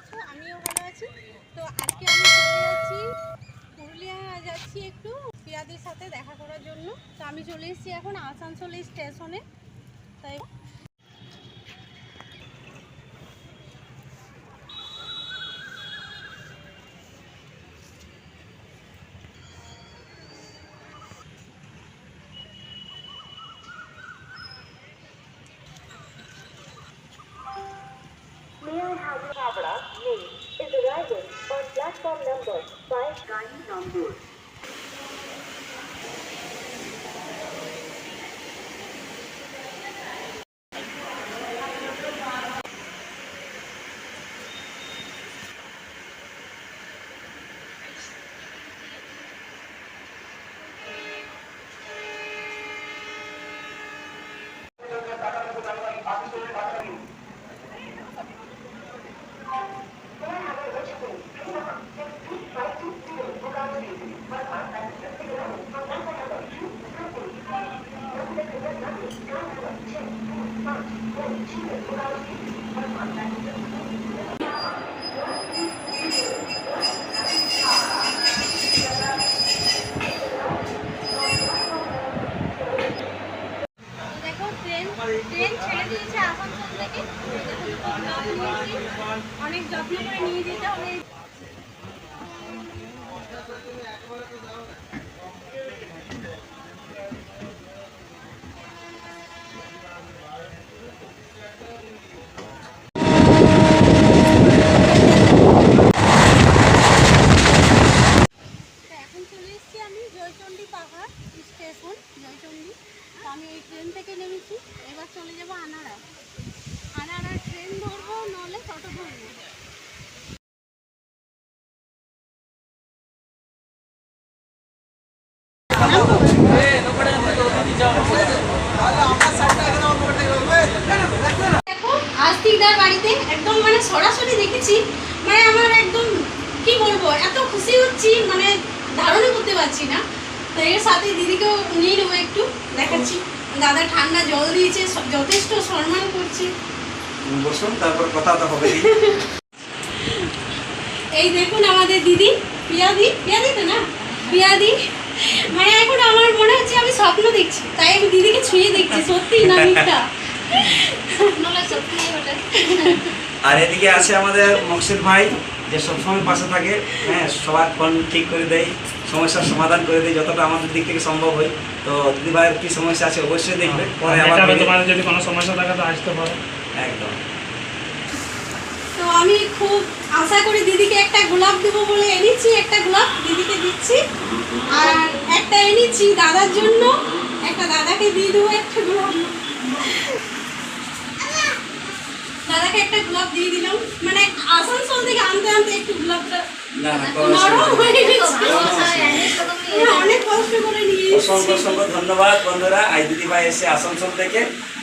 আছো? আমিও ভালো আছি। তো আজকে আমি চলে যাচ্ছি পুরুলিয়া। যাচ্ছি একটু পিয়াদের সাথে দেখা করার জন্য। তো আমি চলে এসেছি এখন আসানসোল স্টেশনে। তাই Platform number 5 Gali number train ছেড়ে দিয়েছে আসানসোল থেকে। অনেক যত্ন করে নিয়ে যেতে হবে আস্তিকদার বাড়িতে একদম মানে সরাসরি দেখেছি মানে আমার একদম কি বলব এত খুশি হচ্ছি মানে ধারণা করতে পারছি না। তো এর সাথে দিদিকেও নিয়ে নেব একটু দেখাচ্ছি। দাদা ঠান্ডা জল দিয়েছে যথেষ্ট সম্মান করছে। বসুন তারপর কথা তো হবে। এই দেখুন আমাদের দিদি পিয়াদি পিয়াদি তো না? পিয়াদি? মানে এখন আমার মনে হচ্ছে আমি স্বপ্ন দেখছি। তাই আমি দিদিকে ছুঁয়ে দেখছি সত্যি না মিথ্যা? আর এদিকে আছে আমাদের মকসিদ ভাই যে সবসময় পাশে থাকে। হ্যাঁ সবার ফোন ঠিক করে দেয় সমস্যার সমাধান করে দেয় যতটা আমাদের দিক থেকে সম্ভব হয়। তো দিদি ভাইয়ের কি সমস্যা আছে অবশ্যই দেখবে পরে আবার। তোমাদের যদি কোনো সমস্যা থাকে তো আসতে পারো। একদম। তো আমি খুব আশা করি দিদিকে একটা গোলাপ দেবো বলে এনেছি একটা গোলাপ দিদিকে দিচ্ছি। আর একটা এনেছি দাদার জন্য। একটা দাদাকে দিয়ে দেবো একটা গোলাপ। দাদাকে একটা গোলাপ দিয়ে দিলাম। মানে আসানসোল থেকে আনতে আনতে একটু গোলাপটা অনেক কষ্ট করে নিয়ে অসংখ্য এসেছি। অসংখ্য ধন্যবাদ বন্ধুরা। এসে আসানসোল থেকে।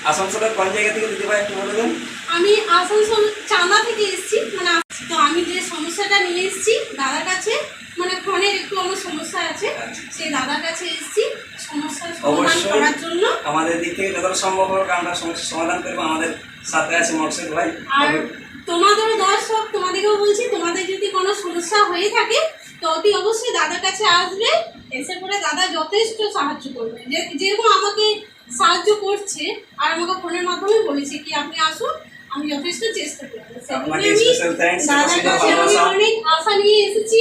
আসানসোলের কোন জায়গা থেকে একটু বলে দেন? আমি আসানসোল চাঁদা থেকে এসেছি। মানে তো আমি যে সমস্যাটা নিয়ে এসেছি দাদার কাছে মানে ফোনের একটু আমার সমস্যা আছে সেই দাদার কাছে এসেছি সমস্যার সমাধান করার জন্য। আমাদের দিক থেকে যতটা সম্ভব হোক আমরা সমস্যার সমাধান করব। আমাদের সাথে আছে মকসিদ ভাই। আর তোমাদেরও দর্শক তোমাদেরকেও বলছি তোমাদের যদি কোনো সমস্যা হয়ে থাকে তো অতি অবশ্যই দাদার কাছে আসবে। এসে পরে দাদা যথেষ্ট সাহায্য করবে। যে যেরকম আমাকে সাহায্য করছে আর আমাকে ফোনের মাধ্যমে বলেছে কি আপনি আসুন আমি যথেষ্ট চেষ্টা করব সেজন্য আপনাকে আমি special thanks, দাদার special কাছে আমি ভালোবাসা। অনেক আশা নিয়ে এসেছি।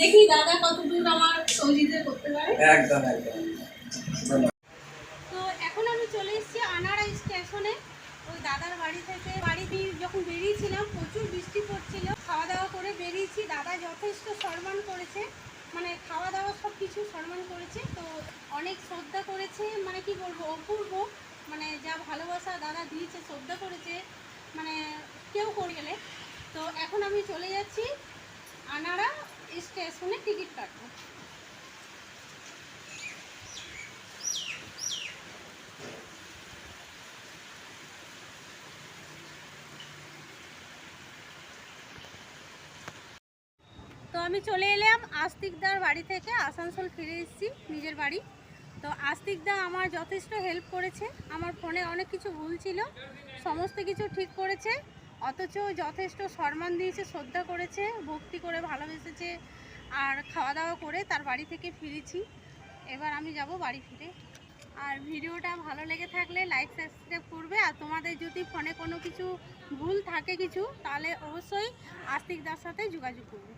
দেখি দাদা কতদূর আমার সহযোগিতা করতে পারে। একদম একদম। তো এখন আমি চলে এসেছি আনাড়া স্টেশনে। ওই দাদার বাড়ি থেকে বাড়ি দিয়ে যখন বেরিয়েছিলাম প্রচুর বৃষ্টি পড়ছিল। খাওয়া দাওয়া করে বেরিয়েছি। দাদা যথেষ্ট সম্মান করেছে। মানে খাওয়া দাওয়া সব কিছু সম্মান করেছে। তো অনেক শ্রদ্ধা করেছে। মানে কি বলব অপূর্ব। মানে যা ভালোবাসা দাদা দিয়েছে শ্রদ্ধা করেছে। মানে কেউ করে গেলে তো এখন আমি চলে যাচ্ছি আনারা স্টেশনে টিকিট কাটবো তো আমি চলে এলাম আস্তিকদার বাড়ি থেকে, আসানসোল ফিরে এসেছি, নিজের বাড়ি। তো আস্তিকদা আমার যথেষ্ট হেল্প করেছে। আমার ফোনে অনেক কিছু ভুল ছিল, সমস্ত কিছু ঠিক করেছে, অথচ যথেষ্ট সম্মান দিয়েছে, শ্রদ্ধা করেছে, ভক্তি করে ভালোবেসেছে, আর খাওয়া দাওয়া করে তার বাড়ি থেকে ফিরেছি। এবার আমি যাব বাড়ি ফিরে। আর ভিডিওটা ভালো লেগে থাকলে লাইক সাবস্ক্রাইব করবে। আর তোমাদের যদি ফোনে কোনো কিছু ভুল থাকে কিছু, তাহলে অবশ্যই আস্তিকদার সাথে যোগাযোগ করবে।